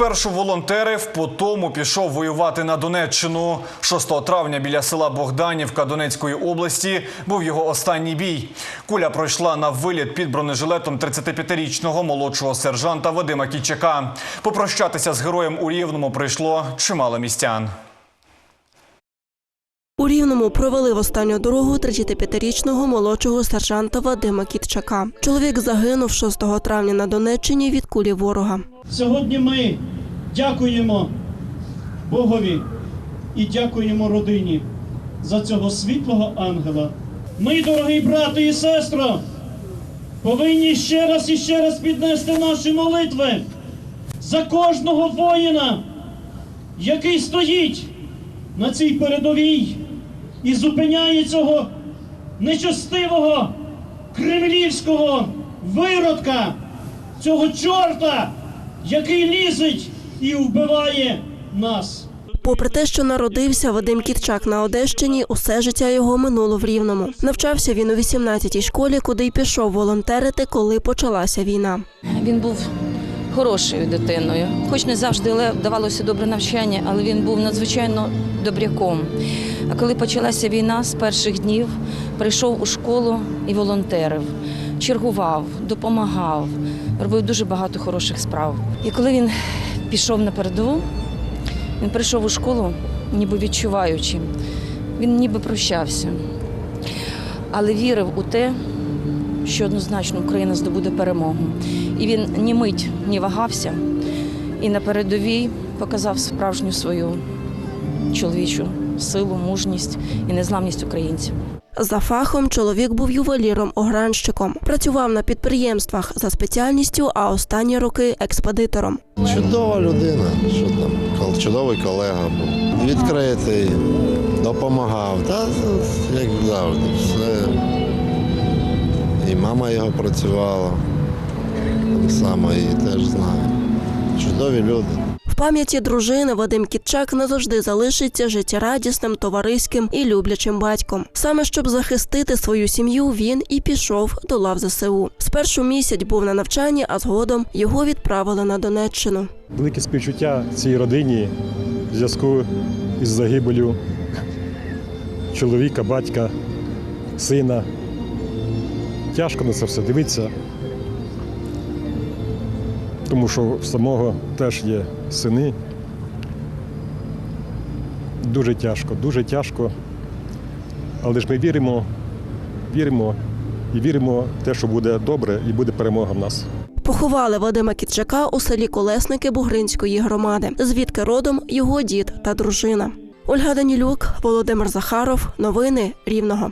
Спершу волонтерив, потім пішов воювати на Донеччину. 6 травня біля села Богданівка Донецької області був його останній бій. Куля пройшла на виліт під бронежилетом 35-річного молодшого сержанта Вадима Кічака. Попрощатися з героєм у Рівному прийшло чимало містян. У Рівному провели в останню дорогу 35-річного молодшого сержанта Вадима Кітчака. Чоловік загинув 6 травня на Донеччині від кулі ворога. Сьогодні ми дякуємо Богові і дякуємо родині за цього світлого ангела. Ми, дорогі брати і сестри, повинні ще раз і ще раз піднести наші молитви за кожного воїна, який стоїть на цій передовій і зупиняє цього нечестивого кремлівського виродка, цього чорта, який лізить і вбиває нас. Попри те, що народився Вадим Кітчак на Одещині, усе життя його минуло в Рівному. Навчався він у 18-й школі, куди й пішов волонтерити, коли почалася війна. Він був хорошою дитиною, хоч не завжди ле- давалося добре навчання, але він був надзвичайно добряком. А коли почалася війна, з перших днів прийшов у школу і волонтерив, чергував, допомагав, робив дуже багато хороших справ. І коли він пішов на передову, він прийшов у школу, ніби відчуваючи, він ніби прощався, але вірив у те, що однозначно Україна здобуде перемогу. І він ні мить не вагався і на передовій показав справжню свою чоловічу силу, мужність і незламність українців. За фахом чоловік був ювеліром-огранщиком. Працював на підприємствах за спеціальністю, а останні роки експедитором. Чудова людина, що там, чудовий колега був. Відкритий, допомагав. Та як завжди, все. І мама його працювала. Так само її теж знаю. Чудові люди. Пам'яті дружини Вадим Кітчак назавжди залишиться життєрадісним, товариським і люблячим батьком. Саме щоб захистити свою сім'ю, він і пішов до лав ЗСУ. Спершу місяць був на навчанні, а згодом його відправили на Донеччину. Велике співчуття цій родині в зв'язку із загибелю чоловіка, батька, сина. Тяжко на це все дивитися, тому що в самого теж є сини. Дуже тяжко, дуже тяжко. Але ж ми віримо, віримо і віримо в те, що буде добре і буде перемога в нас. Поховали Вадима Кітчака у селі Колесники Бугринської громади, звідки родом його дід та дружина. Ольга Данілюк, Володимир Захаров. Новини Рівного.